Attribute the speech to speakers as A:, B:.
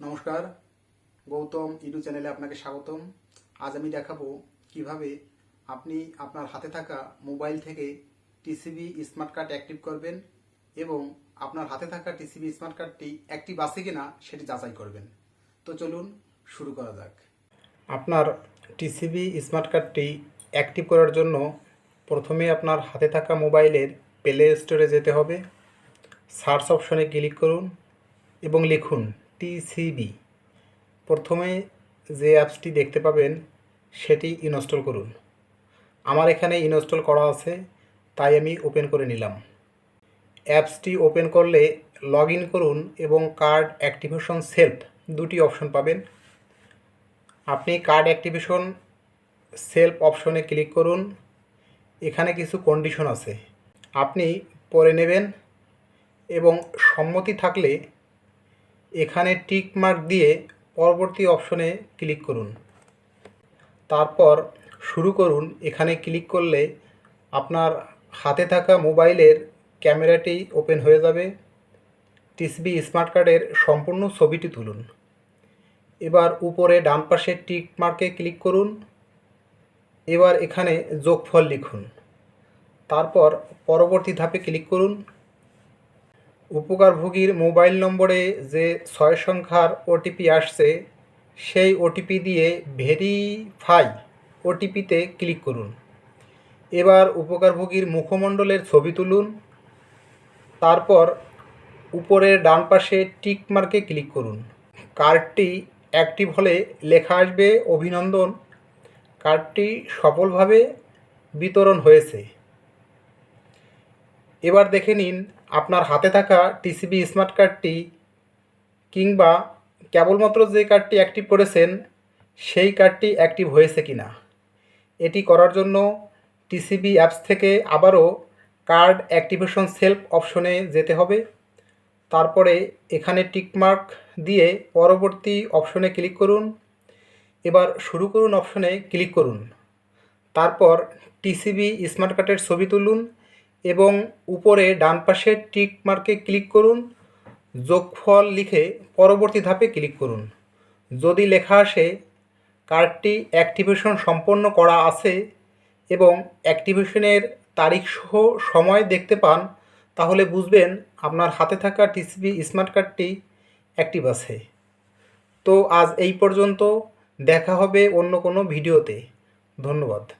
A: নমস্কার, গৌতম ইউটিউব চ্যানেলে আপনাকে স্বাগতম। আজ আমি দেখাবো কীভাবে আপনি আপনার হাতে থাকা মোবাইল থেকে টিসিবি স্মার্ট কার্ড অ্যাক্টিভ করবেন এবং আপনার হাতে থাকা টিসিবি স্মার্ট কার্ডটি অ্যাক্টিভ আছে কিনা সেটি যাচাই করবেন। তো চলুন শুরু করা যাক। আপনার টিসিবি স্মার্ট কার্ডটি অ্যাক্টিভ করার জন্য প্রথমে আপনার হাতে থাকা মোবাইলের প্লে স্টোরে যেতে হবে। সার্চ অপশনে ক্লিক করুন এবং লিখুন টিসিবি প্রথমে যে অ্যাপসটি দেখতে পাবেন, সেটি ইনস্টল করুন। আমার এখানে ইনস্টল করা আছে, তাই আমি ওপেন করে নিলাম। অ্যাপসটি ওপেন করলে লগ ইন করুন এবং কার্ড অ্যাক্টিভেশন সেলফ দুটি অপশন পাবেন। আপনি কার্ড অ্যাক্টিভেশন সেলফ অপশনে ক্লিক করুন। এখানে কিছু কন্ডিশন আছে। আপনি পরে নেবেন এবং সম্মতি থাকলে এখানে টিক মার্ক দিয়ে পরবর্তী অপশনে ক্লিক করুন। তারপর শুরু করুন। এখানে ক্লিক করলে আপনার হাতে থাকা মোবাইলের ক্যামেরাটি ওপেন হয়ে যাবে। টিসবি স্মার্ট কার্ডের সম্পূর্ণ ছবিটি তুলুন। এবার উপরে ডান পাশে টিক মার্কে ক্লিক করুন। এবার এখানে যোগফল লিখুন। তারপর পরবর্তী ধাপে ক্লিক করুন। উপকারভোগীর মোবাইল নম্বরে যে ছয় সংখ্যার ওটিপি আসছে, সেই ওটিপি দিয়ে ভেরিফাই ওটিপিতে ক্লিক করুন। এবার উপকারভোগীর মুখমণ্ডলের ছবি তুলুন। তারপর উপরের ডান পাশে টিক মার্কে ক্লিক করুন। কার্ডটি অ্যাক্টিভ হলে লেখা আসবে, অভিনন্দন। কার্ডটি সফলভাবে বিতরণ হয়েছে। এবার দেখে নিন আপনার হাতে থাকা টিসিবি স্মার্ট কার্ডটি কিংবা কেবলমাত্র যে কার্ডটি অ্যাক্টিভ করেছেন, সেই কার্ডটি অ্যাক্টিভ হয়েছে কি না এটি করার জন্য টিসিবি অ্যাপস থেকে আবারও কার্ড অ্যাক্টিভেশন সেলফ অপশনে যেতে হবে। তারপরে এখানে টিকমার্ক দিয়ে পরবর্তী অপশনে ক্লিক করুন। এবার শুরু করুন অপশনে ক্লিক করুন। তারপর টিসিবি স্মার্ট কার্ডের ছবি তুলুন। এবং উপরে ডান পাশে টিক মার্কে ক্লিক করুন। যোগফল লিখে পরবর্তী ধাপে ক্লিক করুন। যদি লেখা আসে কার্ডটি অ্যাক্টিভেশন সম্পন্ন করা আছে এবং অ্যাক্টিভেশনের তারিখ সহ সময় দেখতে পান, তাহলে বুঝবেন আপনার হাতে থাকা টিসিবি স্মার্ট কার্ডটি অ্যাক্টিভ আছে। তো আজ এই পর্যন্ত, দেখা হবে অন্য কোনো ভিডিওতে। ধন্যবাদ।